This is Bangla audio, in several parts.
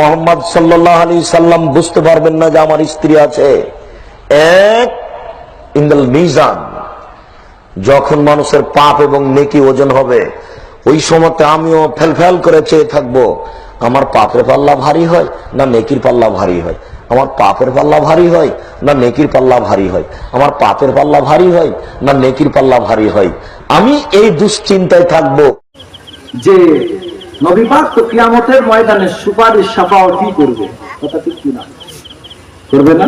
মোহাম্মদ সাল্লাহ আলী সাল্লাম বুঝতে পারবেন না যে আমার স্ত্রী আছে। এক, ইন্দাল মিজান, যখন মানুষের পাপ এবং নেকি ওজন হবে, ওই সময়তে আমিও ফেলফেল করে চেয়ে থাকব, আমার পাপের পাল্লা ভারী হয় না নেকির পাল্লা ভারী হয়? আমার পাপের পাল্লা ভারী হয় না নেকির পাল্লা ভারী হয়? আমার পাপের পাল্লা ভারী হয় না নেকির পাল্লা ভারী হয়? আমি এই দুশ্চিন্তায় থাকব। যে নবী পাক তো কিয়ামতের ময়দানে সুপারিশ কি করবে। কথা ঠিক কি না করবে না?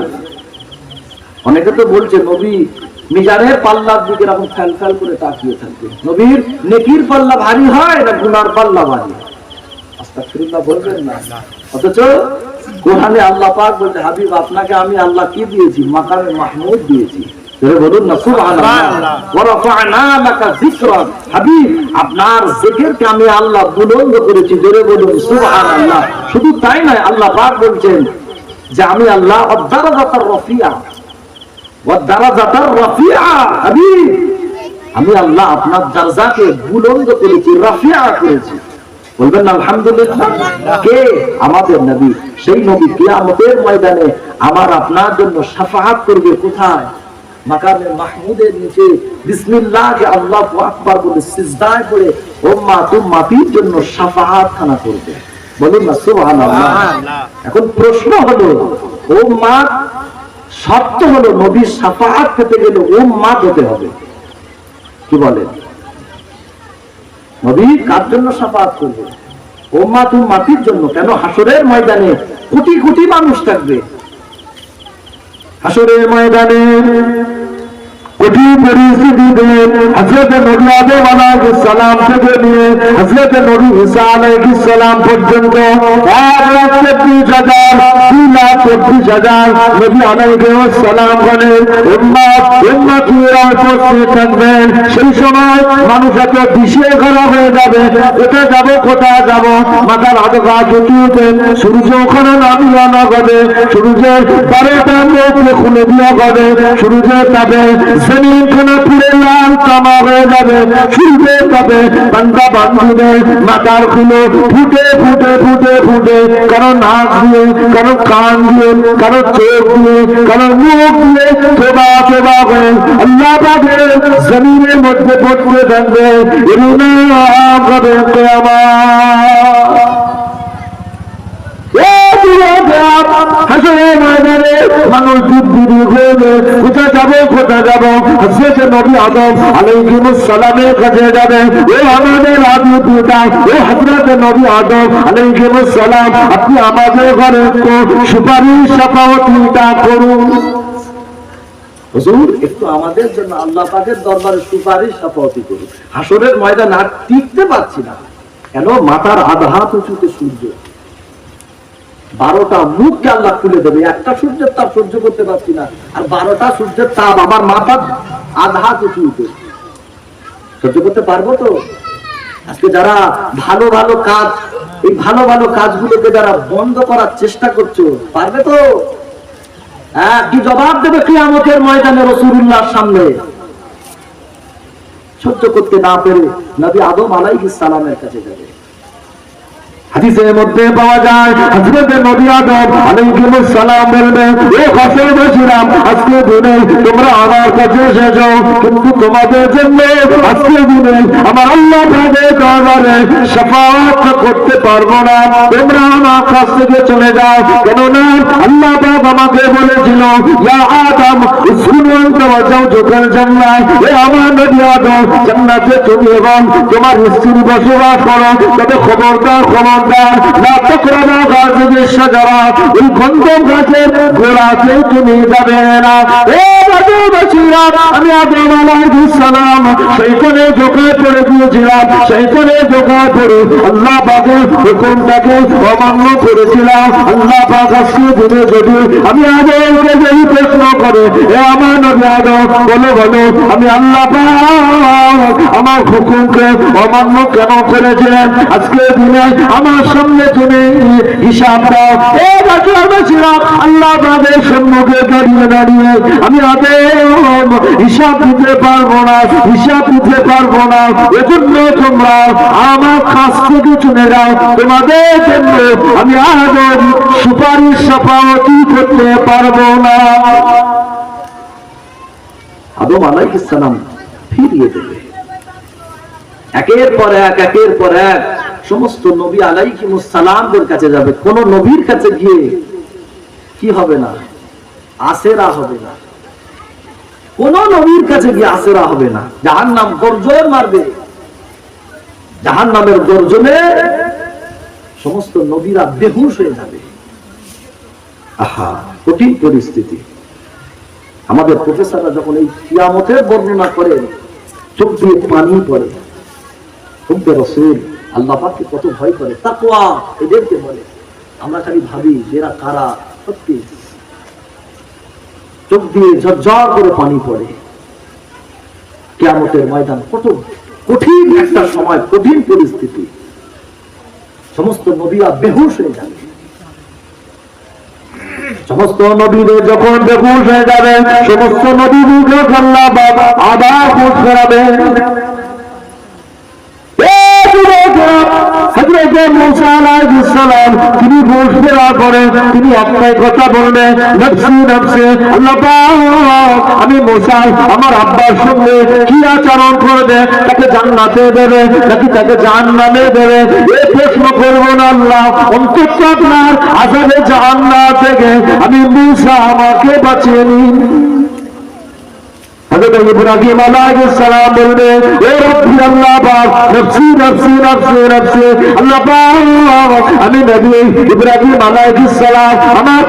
অনেকে তো বলছে, নবী মিজানের পাল্লার দিকে এরকম ফ্যাল ফ্যাল করে তাকিয়ে থাকবে নবীর নেকির পাল্লা ভারী হয় না গুনার পাল্লা ভারী হয়? বলবেন না। অথচ কোরআনে আল্লাহ পাক বলছে, হাবিব, আপনাকে আমি আল্লাহ কি দিয়েছি? মাকামে মাহমুদ দিয়েছি। বলুন না হাবিব আপনার জিকিরকে আমি আল্লাহ বুলন্দ করেছি জোরে বলুন সুবহানাল্লাহ। শুধু তাই নয় আল্লাহ পাক বলছেন যে আমি আল্লাহ অদ্দারাজাতার রফিয়া। ওয়াদ্দারাজাতার রফিয়া হাবিব। আমি আল্লাহ আপনার দরজাকে বুলন্দ করেছি রাফিয়া করেছি। বলবেন আলহামদুলিল্লাহ। কে? আমাদের নবী। সেই নবী কিয়ামতের ময়দানে আমার আপনার জন্য সাফাহাত করবে কোথায়? মাকামে মাহমুদের নিচে বিসমিল্লাহকে আল্লাহু আকবার বলে সিজদায় উম্মা তুম্মাতির জন্য সাফাহাত খানা করবে। বলুন না সুবহানাল্লাহ। এখন প্রশ্ন হলো শর্ত হলো নবীর সাফাহাত পেতে গেলে হতে হবে। কি বলেন? নবী কার জন্য সাফাত করবে? ওম্মা তুম মাটির জন্য। কেন? হাসরের ময়দানে কোটি কোটি মানুষ থাকবে। হাসরের ময়দানে সালাম পর্যন্ত এক লাখ চব্বিশ হাজার দুই লাখ চব্বিশ হাজার নবী আলাইহিস সালাম গণের সেই সময় মানুষ এত দিশে করা হয়ে যাবে কোথায় যাব কোথায় যাব মাথার হাতে গাছ উঠে সূর্য ওখানে নামিয়ে আনা হবে সূর্যের বারোটা মুখ খুলে দেওয়া হবে সূর্যের তাবে জমিন খানা পুরে লাল কামা হয়ে যাবে সূর্যের তাবে বান্দা বান্ধবে মাথার খুলে ফুটে ফুটে ফুটে ফুটে, কারও নাক দিয়ে, কারও কান দিয়ে, কারও চোখ দিয়ে, কারও মুখ দিয়ে তোবা তোবা হয়ে আল্লাহ পাকের জমিনের মধ্যে পড়তে থাকবে এরুনা আমাদের আপনি আমাদের ঘরে সুপারিশ করুন। একটু আমাদের জন্য আল্লাহ পাকের দরবারে সুপারিশ সাফাওয়াতি করুন। হাসরের ময়দান আর টিকতে পারছি না। কেন? মাথার আধা হাত উঁচুতে সূর্য। বারোটা মুখকে আল্লাহ খুলে দেবে। একটা সূর্যের তাপ সহ্য করতে পারছি না। আর বারোটা সূর্যের তাপ আমার মাথার আধা উঠে। সহ্য করতে পারব তো? আজকে যারা ভালো ভালো কাজ, এই ভালো ভালো কাজগুলোকে যারা বন্ধ করার চেষ্টা করছ, পারবে তো? কি জবাব দেবে কিয়ামতের ময়দানে রসুল্লাহর সামনে। সহ্য করতে না পেরে নবী আদম আলাইহিস সালামের কাছে যাবে। হাদিসের মধ্যে পাওয়া যায়, হযরত নবী আদম আলাইহিস সালাম বলবেন ও তোমরা আমার কাছে এসেছ, কিন্তু তোমাদের জন্য আমার তাদের দরবারে করতে পারব না। তোমরা আমার কাছ থেকে চলে যাও কেননা আল্লাহ পাক আমাকে বলেছিল, ইয়া আদম আনতা ওয়া যাওজুকাল জান্নাহ এ আমার নবী আদম, জান্নাতে তুমি এবং তোমার স্ত্রী বসবাস করো। তবে খবরদার খবরদার, না তকরাবা গাছের গোড়াতে তুমি যাবে না। বাজুবাসীরা আমি আদম পড়ে গিয়েছিলাম পড়ে আল্লাহ হুকুমটাকে অমান্য করেছিলাম, আল্লাহ পাক আজকে দিনে আমি প্রশ্ন আমার নবী আদম, বলো বলো হুকুমকে অমান্য কেন করেছিলেন? আজকে দিনে আমার সামনে তুমি হিসাব বাচ্চারা আল্লাহ পাকের সম্মুখে দাঁড়িয়ে দাঁড়িয়ে আমি আদেশ হিসাব দিতে পারব না, হিসাব দিতে পারব না। এজন্য তোমরা আমার কাছ থেকে চলে যাও তোমাদের জন্য আমি আদম সুপারিশ সফাওয়াতি করতে পারব না। আদম আলাইহিস সালাম ফিরিয়ে দেবে। একের পর এক, একের পর এক সমস্ত নবী আলাইহিমুস সালামদের কাছে যাবে। কোন নবীর কাছে গিয়ে কি হবে না? আসেরা হবে না। কোন নবীর কাছে গিয়ে আসেরা হবে না। জাহান নাম গর্জন মারবে। জাহান নামের গর্জনে সমস্ত নবীরা বেহুশ হয়ে যাবে। আহা, কঠিন পরিস্থিতি। আমাদের প্রফেসররা যখন এই কিয়ামতের বর্ণনা করেন চোখ দিয়ে পানি পড়ে হুব্বে রসুল আল্লাহ কত ভয় করে, তাকওয়া এদেরকে বলে। আমরা খালি ভাবি, এরা কারা? সত্যি। চোখ দিয়ে ঝরঝর করে পানি পড়ে। কেয়ামতের ময়দান কত কঠিন একটা সময়, কঠিন পরিস্থিতি। সমস্ত নবীরা বেহুশ হয়ে যাবে। সমস্ত নবীদের যখন বেহুশ হয়ে যাবে, সমস্ত নবী মুখে আল্লাহ বাবা আবার খোঁজ করাবে তিনি তিনি কথা বললেন আমি মোসাই আমার আব্বার সঙ্গে কি আচরণ করবে? তাকে জান্নাতে দেবে নাকি তাকে জাহান্নামে দেবে? এই প্রশ্ন করব না আল্লাহ, অন্তত আপনার আসামে জাহান্নাম থেকে আমি মুসা আমাকে বাঁচিয়ে নিন। আমার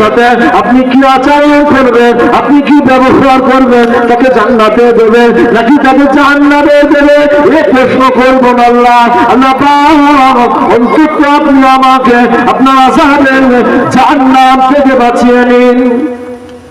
সাথে আপনি কি আচরণ করবেন? আপনি কি ব্যবহার করবেন? তাকে জান্নাতে দেবে, নাকি তাকে জাহান্নামে দেবে? এই প্রশ্ন করব আল্লাহ আল্লাহ অন্তত আপনি আমাকে আপনার আসামের জাহান্নাম থেকে বাঁচিয়ে নিন।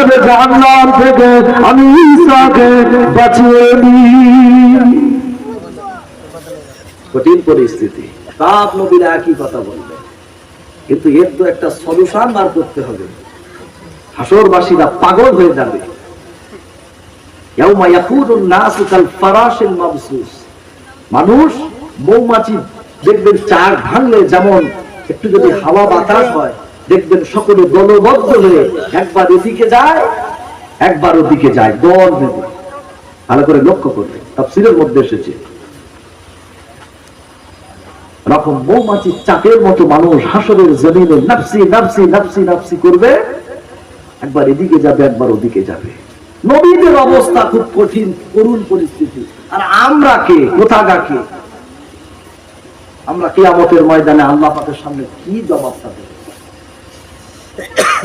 আজাবে জাহান্নাম থেকে আমি ঈসাকে বাঁচিয়ে নিই। কঠিন পরিস্থিতি। সব নবীরা একই কথা বলবে। কিন্তু এর তো একটা সলিউশন বার করতে হবে। হাসরবাসীরা পাগল হয়ে যাবে। মানুষ মৌমাছি দেখবেন চার ভাঙলে যেমন একটু যদি হাওয়া বাতাস হয় দেখবেন সকলে দলবদ্ধ হয়ে একবার এদিকে যায়, একবার ওদিকে যায়, দল নেবে ভালো করে লক্ষ্য করবে, তাফসীরের মধ্যে এসেছে। রকম মৌমাছির চাকের মতো মানুষ হাসরের জমিনে করবে, একবার এদিকে যাবে, একবার ওদিকে যাবে। নবীদের অবস্থা খুব কঠিন, করুণ পরিস্থিতি। আর আমরা কে? কোথাগা কে? আমরা কেয়ামতের ময়দানে আল্লাহ পাকের সামনে কি জবাবটা দেব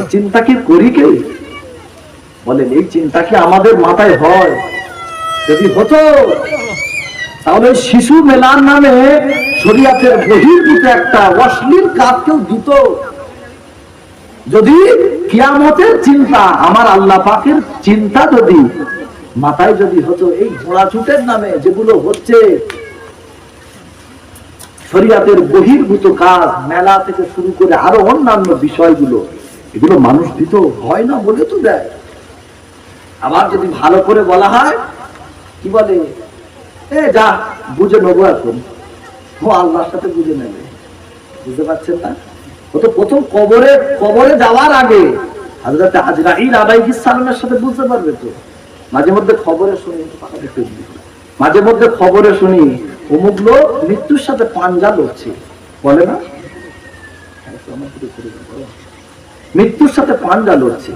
চিন্তা কি করি কে? বলেন, এই চিন্তা কি আমাদের মাথায় হয়? যদি হতো, তাহলে শিশু মেলার নামে শরিয়াতের বহির্ভূত একটা অশ্লীল কাজ কেউ দিত। যদি কিয়ামতের চিন্তা, আমার আল্লাহ পাকের চিন্তা যদি মাথায় যদি হতো, এই ঘোড়া ছুটের নামে যেগুলো হচ্ছে, শরিয়াতের বহির্ভূত কাজ, মেলা থেকে শুরু করে আরও অন্যান্য বিষয়গুলো এগুলো মানুষ দিত, হয় না বলে তো দেয়। আবার যদি ভালো করে বলা হয়, কি বলে? এ, যা, বুঝে নেব এখন। ও আল্লাহর সাথে বুঝে নেবে। বুঝতে পারছেন না? ও তো প্রথম কবরে কবরে যাওয়ার আগে হাজরাতে সাথে বুঝতে পারবে তো। মাঝে মধ্যে খবরে শুনি মাঝে মধ্যে খবরে শুনি অমুক লোক মৃত্যুর সাথে পাঞ্জা লড়ছে। বলে না? মৃত্যুর সাথে পাঞ্জা লড়ছে।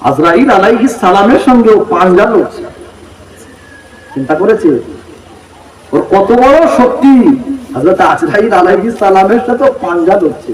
আজরাইল আলাইহি সালামের সঙ্গেও পাঞ্জা লড়ছে। চিন্তা করেছে? ওর কত বড় শক্তি? আজরাইল আলাইহি সালামের সাথে পাঞ্জা লড়ছে।